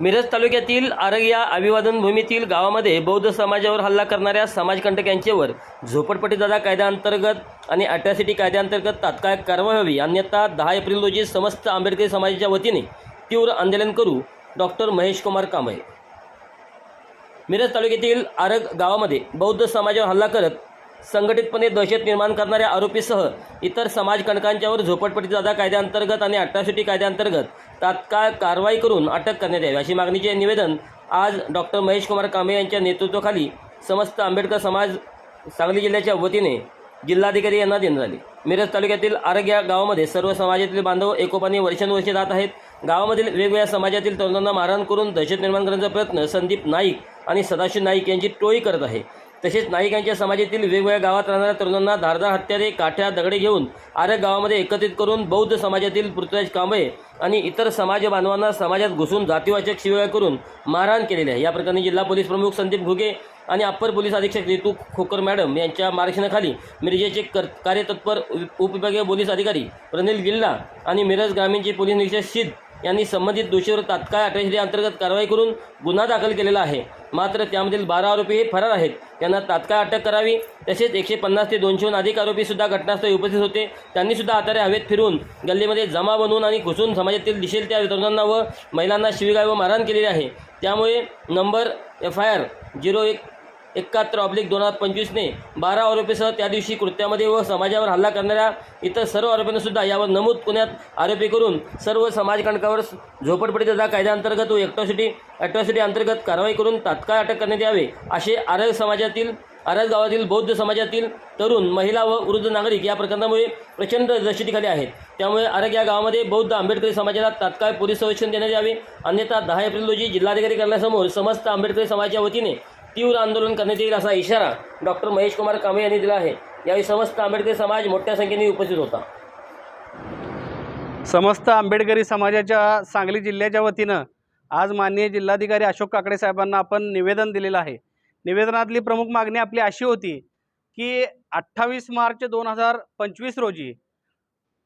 मिरज तालुक्यातील आरग या अभिवादन भूमीतील गावामध्ये बौद्ध समाजावर हल्ला करणाऱ्या समाजकंटकांच्यावर झोपडपट्टीदादा कायद्याअंतर्गत आणि अट्रॅसिटी कायद्याअंतर्गत तात्काळ कारवाई व्हावी. अन्यथा दहा एप्रिल रोजी समस्त आंबेडकरी समाजाच्या वतीने तीव्र आंदोलन करू डॉक्टर महेश कुमार कांबळे. मिरज तालुक्यातील आरग गावामध्ये बौद्ध समाजावर हल्ला करत संघटितपणे दहशत निर्माण करणाऱ्या आरोपीसह इतर समाजकणकांच्यावर झोपडपट्टीदादा कायद्याअंतर्गत आणि अट्रॉसिटी कायद्याअंतर्गत तात्काळ कारवाई करून अटक करण्यात यावी अशी मागणीचे निवेदन आज डॉक्टर महेश कुमार कांबळे यांच्या नेतृत्वाखाली समस्त आंबेडकर समाज सांगली जिल्ह्याच्या वतीने जिल्हाधिकारी यांना देण्यात आली. मिरज तालुक्यातील आरग या गावामध्ये सर्व समाजातील बांधव एकोपाने वर्षानुवर्षे जात आहेत. गावामधील वेगवेगळ्या समाजातील तरुणांना मारहाण करून दहशत निर्माण करण्याचा प्रयत्न संदीप नाईक आणि सदाशिव नाईक यांची टोळी करत आहे. तसेच नाईकांच्या समाजातील वेगवेगळ्या गावात राहणाऱ्या तरुणांना धारदार हत्यारे काठ्या दगडे घेऊन आरग गावामध्ये एकत्रित करून बौद्ध समाजातील पृथ्वीराज कांबळे आणि इतर समाज बांधवांना समाजात घुसून जातीवाचक शिवाय करून मारहाण केलेली आहे. या प्रकरणी जिल्हा पोलीस प्रमुख संदीप घुगे आणि अप्पर पोलीस अधीक्षक रितू खोकर मॅडम यांच्या मार्गदर्शनाखाली मिरजेचे कर कार्यतत्पर उप- उपविभागीय पोलीस अधिकारी प्रनिल गिल्ला आणि मिरज ग्रामीणचे पोलीस निरीक्षक सिद्ध यांनी संबंधित दोषीवर तात्काळ अठराशे अंतर्गत कारवाई करून गुन्हा दाखल केलेला आहे. मात्र त्यामधील बारा आरोपी हे फरार आहेत. त्यांना तात्काळ अटक करावी. तसेच एकशे पन्नास ते दोनशेहून अधिक आरोपी सुद्धा घटनास्थळी उपस्थित होते. त्यांनी सुद्धा आतारे हवेत फिरून गल्लीमध्ये जमा बनवून आणि घुसून समाजातील दिसेल त्या तरुणांना व महिलांना शिवीगाळ व मारहाण केलेली आहे. त्यामुळे number F I R zero एक एकाहत्तर ऑब्लिक दोन हजार पंचवीसने बारा आरोपीसह त्या दिवशी कृत्यामध्ये व समाजावर हल्ला करणाऱ्या इतर सर्व आरोपींनासुद्धा यावर नमूद पुण्यात आरोपी करून सर्व समाजकंटकावर तथा कायद्याअंतर्गत व ॲट्रॉसिटी ॲट्रॉसिटी अंतर्गत कारवाई करून तात्काळ अटक करण्यात यावे असे आरग समाजातील आरज गावातील बौद्ध समाजातील तरुण महिला व वृद्ध नागरिक या प्रकरणामुळे प्रचंड दहशतीखाली आहेत. त्यामुळे आरग या गावामध्ये बौद्ध आंबेडकरी समाजाला तात्काळ पोलीस संरक्षण देण्यात यावे. अन्यथा दहा एप्रिल रोजी जिल्हाधिकारी कार्यालयासमोर समस्त आंबेडकरी समाजाच्या वतीने तीव्र आंदोलन करण्यात येईल असा इशारा डॉक्टर महेश कुमार कांबळे यांनी दिला आहे. यावेळी समस्त आंबेडकरी समाज मोठ्या संख्येने उपस्थित होता. समस्त आंबेडकरी समाजाच्या सांगली जिल्ह्याच्या वतीनं आज माननीय जिल्हाधिकारी अशोक काकडे साहेबांना आपण निवेदन दिलेलं आहे. निवेदनातली प्रमुख मागणी आपली अशी होती की अठ्ठावीस मार्च दोन हजार पंचवीस रोजी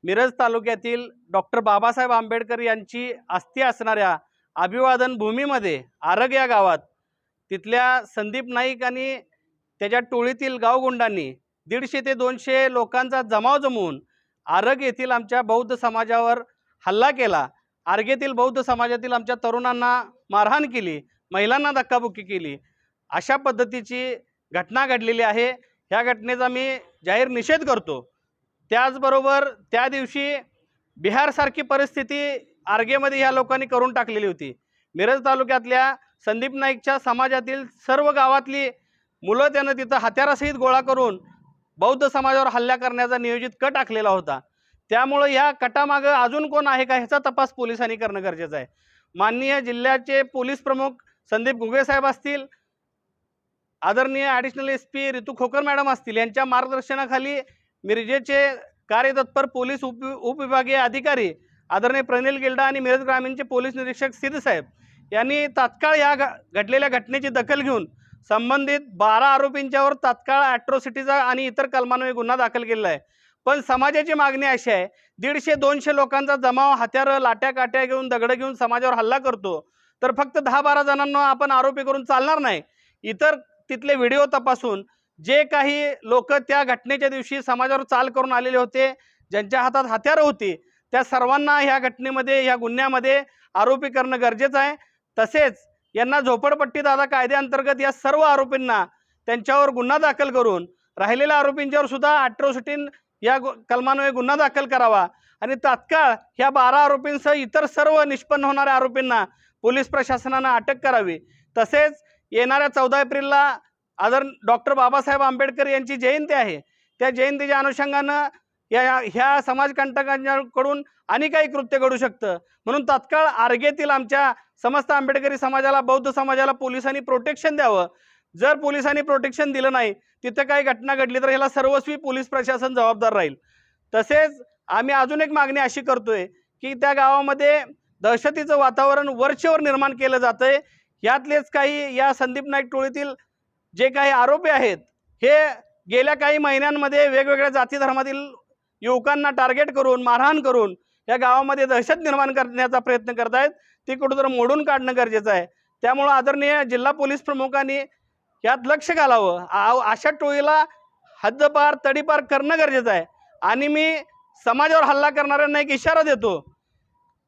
मिरज तालुक्यातील डॉक्टर बाबासाहेब आंबेडकर यांची अस्थी असणाऱ्या अभिवादन भूमीमध्ये आरग या गावात तिथल्या संदीप नाईक आणि त्याच्या टोळीतील गावगुंडांनी दीडशे ते दोनशे लोकांचा जमाव जमवून आरग येथील आमच्या बौद्ध समाजावर हल्ला केला. आर्गेतील बौद्ध समाजातील आमच्या तरुणांना मारहाण केली. महिलांना धक्काबुक्की केली. अशा पद्धतीची घटना घडलेली आहे. ह्या घटनेचा मी जाहीर निषेध करतो. त्याचबरोबर त्या दिवशी बिहारसारखी परिस्थिती आर्गेमध्ये ह्या लोकांनी करून टाकलेली होती. मिरज तालुक्यातल्या संदीप नाईकच्या समाजातील सर्व गावातली मुलं त्यानं तिथं हत्यारासहित गोळा करून बौद्ध समाजावर हल्ला करण्याचा नियोजित कट आखलेला होता. त्यामुळं या कटामागं अजून कोण आहे का ह्याचा तपास पोलिसांनी करणं गरजेचं आहे. माननीय जिल्ह्याचे पोलीस प्रमुख संदीप गुगे साहेब असतील आदरणीय ॲडिशनल एस पी ऋतू खोकर मॅडम असतील यांच्या मार्गदर्शनाखाली मिरजेचे कार्यतत्पर पोलीस उप उपविभागीय अधिकारी आदरणीय प्रनिल गिल्डा आणि मिरज ग्रामीणचे पोलीस निरीक्षक सिद्धसाहेब यांनी तात्काळ या घ घडलेल्या घटनेची दखल घेऊन संबंधित बारा आरोपींच्यावर तात्काळ ॲट्रॉसिटीचा आणि इतर कलमांमुळे गुन्हा दाखल केलेला आहे. पण समाजाची मागणी अशी आहे दीडशे दोनशे लोकांचा जमाव हत्यारं लाट्या काट्या घेऊन दगडं घेऊन समाजावर हल्ला करतो तर फक्त दहा बारा जणांना आपण आरोपी करून चालणार नाही. इतर तिथले व्हिडिओ तपासून जे काही लोक त्या घटनेच्या दिवशी समाजावर चाल करून आलेले होते ज्यांच्या हातात हत्यारं होती त्या सर्वांना ह्या घटनेमध्ये ह्या गुन्ह्यामध्ये आरोपी करणं गरजेचं आहे. तसेच यांना झोपडपट्टी दादा कायद्याअंतर्गत या सर्व आरोपींना त्यांच्यावर गुन्हा दाखल करून राहिलेल्या आरोपींच्यावर सुद्धा अॅट्रॉसिटीन या कलमान्वये गुन्हा दाखल करावा. आणि तात्काळ ह्या बारा आरोपींसह इतर सर्व निष्पन्न होणाऱ्या आरोपींना पोलीस प्रशासनानं अटक करावी. तसेच येणाऱ्या चौदा एप्रिलला आदर डॉक्टर बाबासाहेब आंबेडकर यांची जयंती आहे. त्या जयंतीच्या अनुषंगानं या ह्या समाजकंटकांकडून आणि काही कृत्य घडू शकतं. म्हणून तात्काळ आर्गेतील आमच्या समस्त आंबेडकरी समाजाला बौद्ध समाजाला पोलिसांनी प्रोटेक्शन द्यावं. जर पोलिसांनी प्रोटेक्शन दिलं नाही तिथं काही घटना घडली तर ह्याला सर्वस्वी पोलीस प्रशासन जबाबदार राहील. तसेच आम्ही अजून एक मागणी अशी करतोय की त्या गावामध्ये दहशतीचं वातावरण वरचेवर निर्माण केलं जातं आहे यातलेच काही या संदीप नाईक टोळीतील जे काही आरोपी आहेत हे गेल्या काही महिन्यांमध्ये वेगवेगळ्या जाती धर्मातील युवकांना टार्गेट करून मारहाण करून या गावामध्ये दहशत निर्माण करण्याचा प्रयत्न करत आहेत ती कुठंतरी मोडून काढणं गरजेचं आहे. त्यामुळं आदरणीय जिल्हा पोलीस प्रमुखांनी यात लक्ष घालावं. आ- अशा टोळीला हद्दपार तडीपार करणं गरजेचं आहे. आणि मी समाजावर हल्ला करणाऱ्यांना एक इशारा देतो.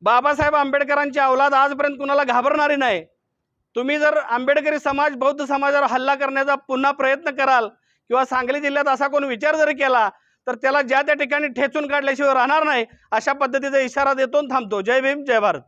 बाबासाहेब आंबेडकरांची अवलाद आजपर्यंत कुणाला घाबरणारी नाही. तुम्ही जर आंबेडकरी समाज बौद्ध समाजावर हल्ला करण्याचा पुन्हा प्रयत्न कराल किंवा सांगली जिल्ह्यात असा कोण विचार जरी केला तर त्याला ज्या त्या ठिकाणी ठेचून काढल्याशिवाय राहणार नाही अशा पद्धतीचा इशारा देतो थांबतो. जय भीम जय भारत.